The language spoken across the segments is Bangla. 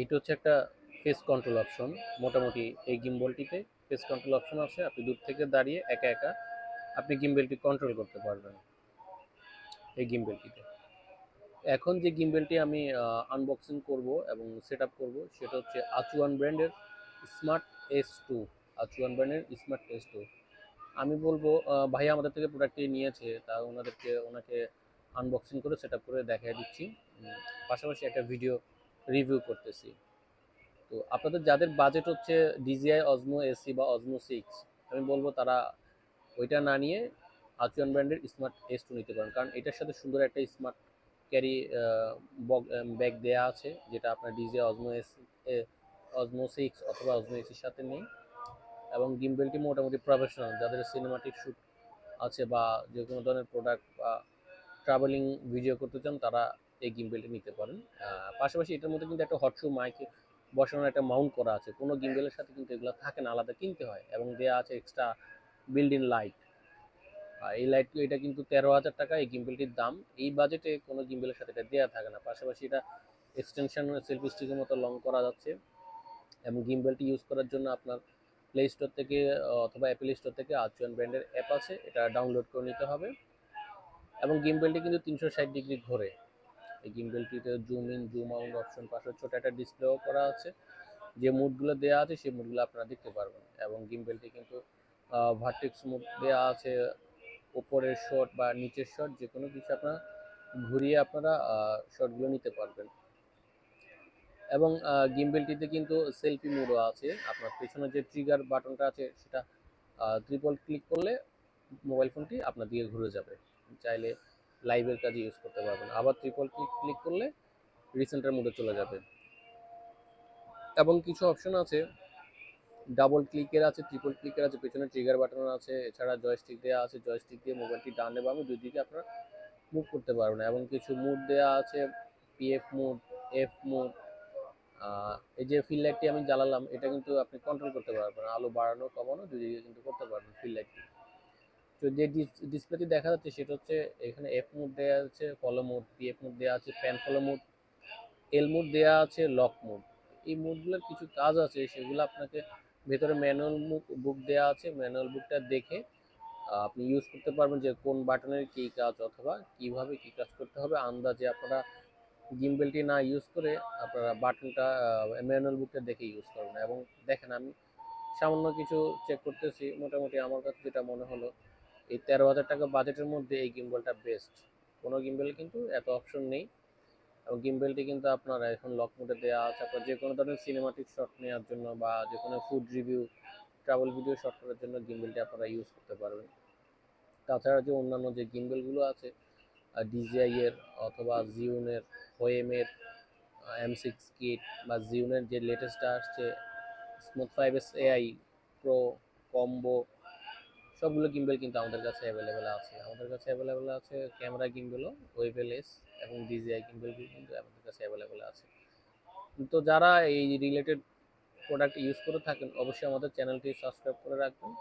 এইটা হচ্ছে একটা ফেস কন্ট্রোল অপশন মোটামুটি এই গিম্বলটিতে ফেস কন্ট্রোল অপশন আছে, আপনি দূর থেকে দাঁড়িয়ে একা একা আপনি গিম্বেলটি কন্ট্রোল করতে পারবেন এই গিম্বেলটিতে এখন যে গিম্বেলটি আমি আনবক্সিং করব এবং সেট আপ করব, সেটা হচ্ছে আচুয়ান ব্র্যান্ডের স্মার্ট এস টু আচুয়ান ব্র্যান্ডের স্মার্ট এস টু আমি বলব ভাইয়া আমাদের থেকে প্রোডাক্টটি নিয়েছে, তা ওনাদেরকে, ওনাকে আনবক্সিং করে সেট আপ করে দেখাই দিচ্ছি। পাশাপাশি একটা ভিডিও রিভিউ করতেছি। তো আপনাদের যাদের বাজেট হচ্ছে ডিজিআই অজমো এসি বা অজমো সিক্স আমি বলব তারা ওইটা না নিয়ে আচুয়ান ব্র্যান্ডের স্মার্ট এস টু নিতে পারেন। কারণ এটার সাথে সুন্দর একটা স্মার্ট ক্যারি ব্যাগ দেয়া আছে, যেটা আপনার DJI Osmo S Osmo six অথবা অজমো এসির সাথে নেই। এবং গিম্বেলটি মোটামুটি প্রফেশনাল যাদের সিনেমাটিক শ্যুট আছে বা যে কোনো ধরনের প্রোডাক্ট বা ট্রাভেলিং ভিডিও করতে চান, তারা এই গিম্বেলটি নিতে পারেন। পাশাপাশি এটার মধ্যে কিন্তু একটা হটশু মাইক বসানোর একটা মাউন্ট করা আছে। কোনো গিম্বেলের সাথে কিন্তু এগুলো থাকে না, আলাদা কিনতে হয় এবং দেওয়া আছে এক্সট্রা বিল্ড ইন লাইট এই লাইট এটা কিন্তু তেরো হাজার টাকা, এই গিম্বেলটির দাম। এই বাজেটে কোনো গিম্বেলের সাথে এটা দেওয়া থাকে না। পাশাপাশি এটা এক্সটেনশন সেলফি স্টিকের মতো লং করা যাচ্ছে। এবং গিম্বেলটি ইউজ করার জন্য আপনার প্লে স্টোর থেকে অথবা অ্যাপেল স্টোর থেকে আচুয়ান ব্র্যান্ডের অ্যাপ আছে। এটা ডাউনলোড করে নিতে হবে। এবং গিম্বেলটি কিন্তু তিনশো ষাট ডিগ্রি ঘোরে। এই গিম্বেলটিতে zoom in zoom out option পাশে ছোট একটা ডিসপ্লেও করা আছে। যে মুডগুলো দেওয়া আছে, সেই মুডগুলো আপনারা দেখতে পারবেন। এবং গিম্বেলটি কিন্তু ভার্টেক্স মুড দেওয়া আছে। ওপরের শট বা নিচের শট যে কোনো কিছু আপনারা ঘুরিয়ে আপনারা শটগুলো নিতে পারবেন। এবং গিম্বেলটিতে কিন্তু সেলফি মোডও আছে। আপনার পেছনে যে ট্রিগার বাটনটা আছে, সেটা ত্রিপল ক্লিক করলে মোবাইল ফোনটি আপনার দিকে ঘুরে যাবে। চাইলে লাইভের কাজে ইউজ করতে পারবেন। আবার ত্রিপল ক্লিক ক্লিক করলে রিসেন্টের মোডে চলে যাবে। এবং কিছু অপশন আছে। ডাবল ক্লিকের আছে ট্রিপল ক্লিকের আছে, পেছনে ট্রিগার বাটন আছে, এছাড়া জয়স্টিক দেওয়া আছে জয়স্টিক দিয়ে মোবাইলটি ডানে বামে দুই দিকে আপনারা মুভ করতে পারবেন। এবং কিছু মুড দেওয়া আছে পিএফ মুড এফ মুড এই যে ফিল লাইটটি আমি জ্বালালাম, এটা কিন্তু আপনি কন্ট্রোল করতে পারবেন। আলো বাড়ানো, কমানো, দুই দিকে কিন্তু করতে পারবেন ফিল লাইটটি তো যে ডিসপ্লেতে দেখা যাচ্ছে সেটা হচ্ছে এখানে এফ মুড দেওয়া আছে ফলো মুড পিএফ মুড দেওয়া আছে pan follow mode L mode দেওয়া আছে লক মোড এই মোডগুলোর কিছু কাজ আছে, সেগুলো আপনাকে ভেতরে ম্যানুয়াল বুক দেওয়া আছে। ম্যানুয়াল বুকটা দেখে আপনি ইউজ করতে পারবেন যে কোন বাটনের কী কাজ অথবা কীভাবে কী কাজ করতে হবে। আন্দাজে আপনারা গিম্বেলটি না ইউজ করে আপনারা বাটনটা ম্যানুয়াল বুকটা দেখে ইউজ করবেন। এবং দেখেন আমি সামান্য কিছু চেক করতেছি। মোটামুটি আমার কাছে যেটা মনে হলো এই তেরো হাজার টাকা বাজেটের মধ্যে এই গিম্বলটা বেস্ট কোনো গিম্বেল কিন্তু এত অপশন নেই। এবং গিম্বেলটি কিন্তু আপনার এখন লক মোডে দেওয়া আছে। আপনার যে কোনো ধরনের সিনেমাটিক শট নেওয়ার জন্য বা যে কোনো food review travel video shot করার জন্য গিম্বেলটি আপনারা ইউজ করতে পারবেন। তাছাড়া যে অন্যান্য যে গিম্বেলগুলো আছে ডিজিআই এর অথবা জিউনের হোয়েমের এম সিক্স কিট বা জিউনের যে লেটেস্টটা আসছে smooth five S AI pro combo gimbal gimbal কিন্তু আমাদের কাছে অ্যাভেলেবেল আছে। আমাদের কাছে অ্যাভেলেবেল আছে ক্যামেরা গিম্বেলও ওয়েবেল এস এবং ডিজিআই গিম্বেল কিন্তু আমাদের কাছে অ্যাভেলেবেল আছে। তো যারা এই রিলেটেড প্রোডাক্ট ইউজ করে থাকেন, অবশ্যই আমাদের চ্যানেলটি সাবস্ক্রাইব করে রাখবেন।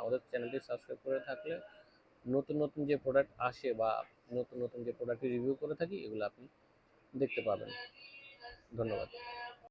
আমাদের চ্যানেলটি সাবস্ক্রাইব করে থাকলে নতুন নতুন যে প্রোডাক্ট আসে বা নতুন নতুন যে প্রোডাক্টের রিভিউ করে থাকি, এগুলো আপনি দেখতে পাবেন। ধন্যবাদ।